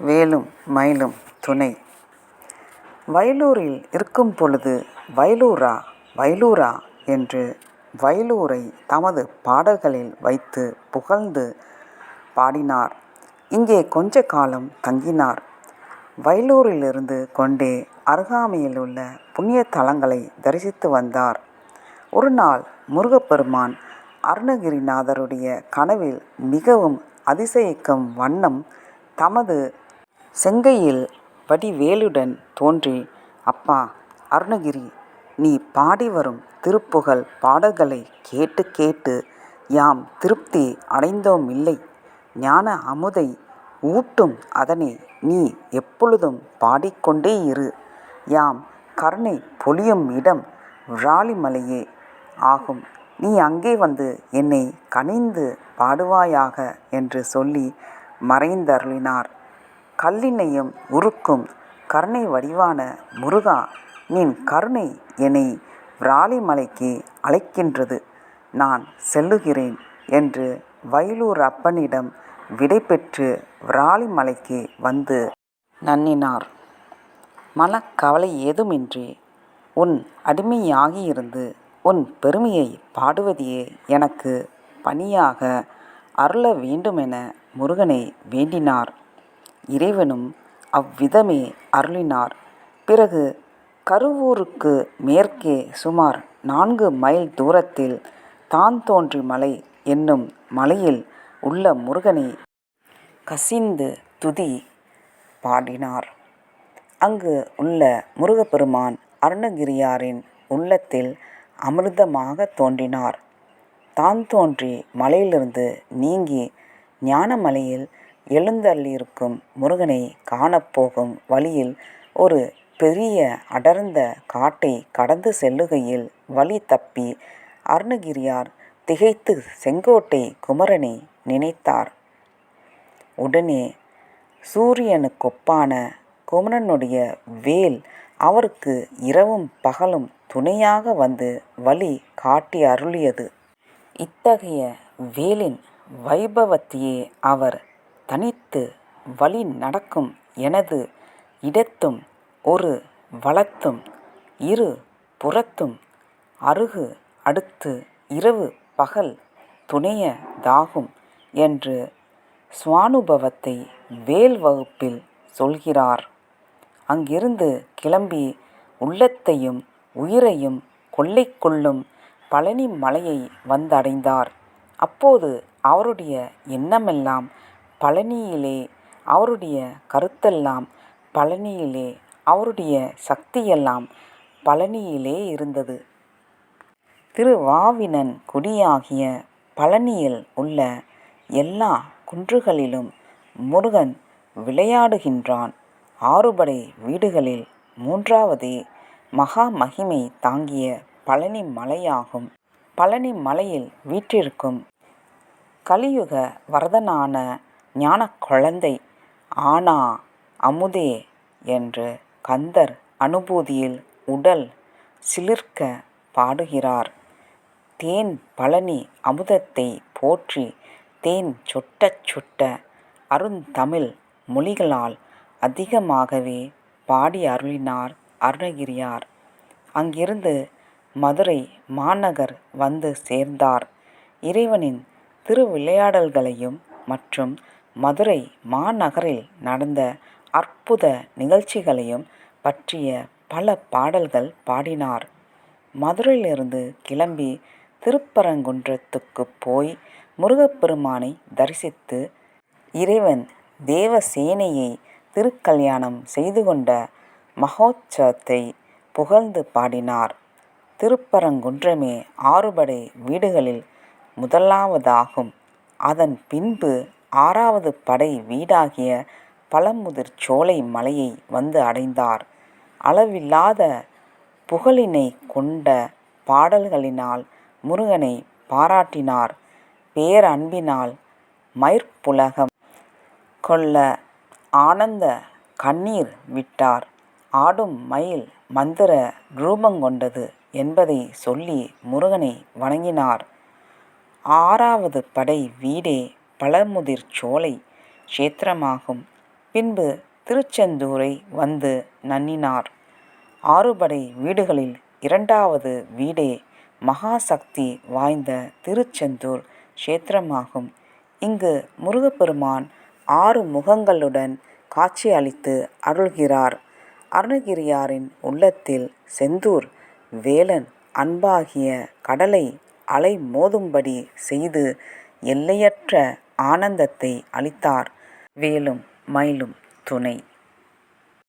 வேலும் மயிலும் துணை வயலூரில் இருக்கும் பொழுது வயலூரா வயலூரா என்று வயலூரை தமது பாடல்களில் வைத்து புகழ்ந்து பாடினார். இங்கே கொஞ்ச காலம் தங்கினார். வயலூரிலிருந்து கொண்டே அருகாமையில் உள்ள புண்ணிய தலங்களை தரிசித்து வந்தார். ஒரு நாள் முருகப்பெருமான் அருணகிரிநாதருடைய கனவில் மிகவும் அதிசயிக்கும் வண்ணம் தமது செங்கையில் வடிவேலுடன் தோன்றி அப்பா அருணகிரி நீ பாடி வரும் திருப்புகழ் பாடல்களை கேட்டு கேட்டு யாம் திருப்தி அடைந்தோமில்லை. ஞான அமுதை ஊட்டும் அதனை நீ எப்பொழுதும் பாடிக்கொண்டே இரு. யாம் கருணை பொழியும் இடம் விராலிமலையே ஆகும். நீ அங்கே வந்து என்னை கனிந்து பாடுவாயாக என்று சொல்லி மறைந்தருளினார். கல்லினையும் உருக்கும் கருணை வடிவான முருகா நின் கருணை என்னை விராலிமலைக்கு அழைக்கின்றது. நான் செல்லுகிறேன் என்று வயலூரப்பனிடம் விடை பெற்று விராலிமலைக்கு வந்து நன்னினார் மனக்கவலை ஏதுமின்றி உன் அடிமையாகியிருந்து உன் பெருமையை பாடுவதையே எனக்கு பணியாக அருள வேண்டுமென முருகனை வேண்டினார். இறைவனும் அவ்விதமே அருளினார். பிறகு கருவூருக்கு மேற்கே சுமார் நான்கு மைல் தூரத்தில் தான் தோன்றி மலை என்னும் மலையில் உள்ள முருகனை கசிந்து துதி பாடினார். அங்கு உள்ள முருகப்பெருமான் அருணகிரியாரின் உள்ளத்தில் அமிர்தமாக தோன்றினார். தான் தோன்றி மலையிலிருந்து நீங்கி ஞானமலையில் எழுந்தள்ளியிருக்கும் முருகனை காணப்போகும் வழியில் ஒரு பெரிய அடர்ந்த காட்டை கடந்து செல்லுகையில் வழி தப்பி அருணகிரியார் திகைத்து செங்கோட்டை குமரனை நினைத்தார். உடனே சூரியனுக்கொப்பான குமரனுடைய வேல் அவருக்கு இரவும் பகலும் துணையாக வந்து வழி காட்டி அருளியது இத்தகைய வேலின் வைபவத்தையே அவர் தனித்து வழி நடக்கும் எனது இடத்தும் ஒரு வலத்தும் இரு புறத்தும் அருகு அடுத்து இரவு பகல் துணைய தாகும் என்று சுவானுபவத்தை வேல் வகுப்பில் சொல்கிறார். அங்கிருந்து கிளம்பி உள்ளத்தையும் உயிரையும் கொள்ளை கொள்ளும் பழனி மலையை வந்தடைந்தார். அப்போது அவருடைய எண்ணமெல்லாம் பழனியிலே அவருடைய கருத்தெல்லாம் பழனியிலே அவருடைய சக்தியெல்லாம் பழனியிலே இருந்தது திருவாவினன் குடியாகிய பழனியில் உள்ள எல்லா குன்றுகளிலும் முருகன் விளையாடுகின்றான். ஆறுபடை வீடுகளில் மூன்றாவதே மகா மகிமை தாங்கிய பழனி மலையாகும். பழனி மலையில் வீற்றிருக்கும் கலியுக வரதனான ஞான குழந்தை ஆனா அமுதே என்று கந்தர் அனுபூதியில் உடல் சிலிர்க்க பாடுகிறார். தேன் பழனி அமுதத்தைப் போற்றி தேன் சொட்ட சொட்ட அருந்தமிழ் மொழிகளால் அதிகமாகவே பாடி அருளினார் அருணகிரியார். அங்கிருந்து மதுரை மாநகர் வந்து சேர்ந்தார். இறைவனின் திருவிளையாடல்களையும் மற்றும் மதுரை மாநகரில் நடந்த அற்புத நிகழ்ச்சிகளையும் பற்றிய பல பாடல்கள் பாடினார். மதுரையிலிருந்து கிளம்பி திருப்பரங்குன்றத்துக்குப் போய் முருகப்பெருமானை தரிசித்து இறைவன் தேவசேனையை திருக்கல்யாணம் செய்து கொண்ட மகோத்சவத்தை புகழ்ந்து பாடினார். திருப்பரங்குன்றமே ஆறுபடை வீடுகளில் முதலாவதாகும். அதன் பின்பு ஆறாவது படை வீடாகிய பழமுதிர் சோலை மலையை வந்து அடைந்தார். அளவில்லாத புகழினை கொண்ட பாடல்களினால் முருகனை பாராட்டினார். பேரன்பினால் மயிர்ப்புலகம் கொள்ள ஆனந்த கண்ணீர் விட்டார். ஆடும் மயில் மந்திர ரூபங்கொண்டது என்பதை சொல்லி முருகனை வணங்கினார். ஆறாவது படை வீடே பழமுதிர்சோலை க்ஷேத்திரமாகும். பின்பு திருச்செந்தூரை வந்து நன்னினார். ஆறுபடை வீடுகளில் இரண்டாவது வீடே மகாசக்தி வாய்ந்த திருச்செந்தூர் க்ஷேத்திரமாகும். இங்கு முருகப்பெருமான் ஆறு முகங்களுடன் காட்சி அளித்து அருள்கிறார். அருணகிரியாரின் உள்ளத்தில் செந்தூர் வேலன் அன்பாகிய கடலை அலைமோதும்படி செய்து எல்லையற்ற ஆனந்தத்தை அளித்தார். வேலும் மயிலும் துணை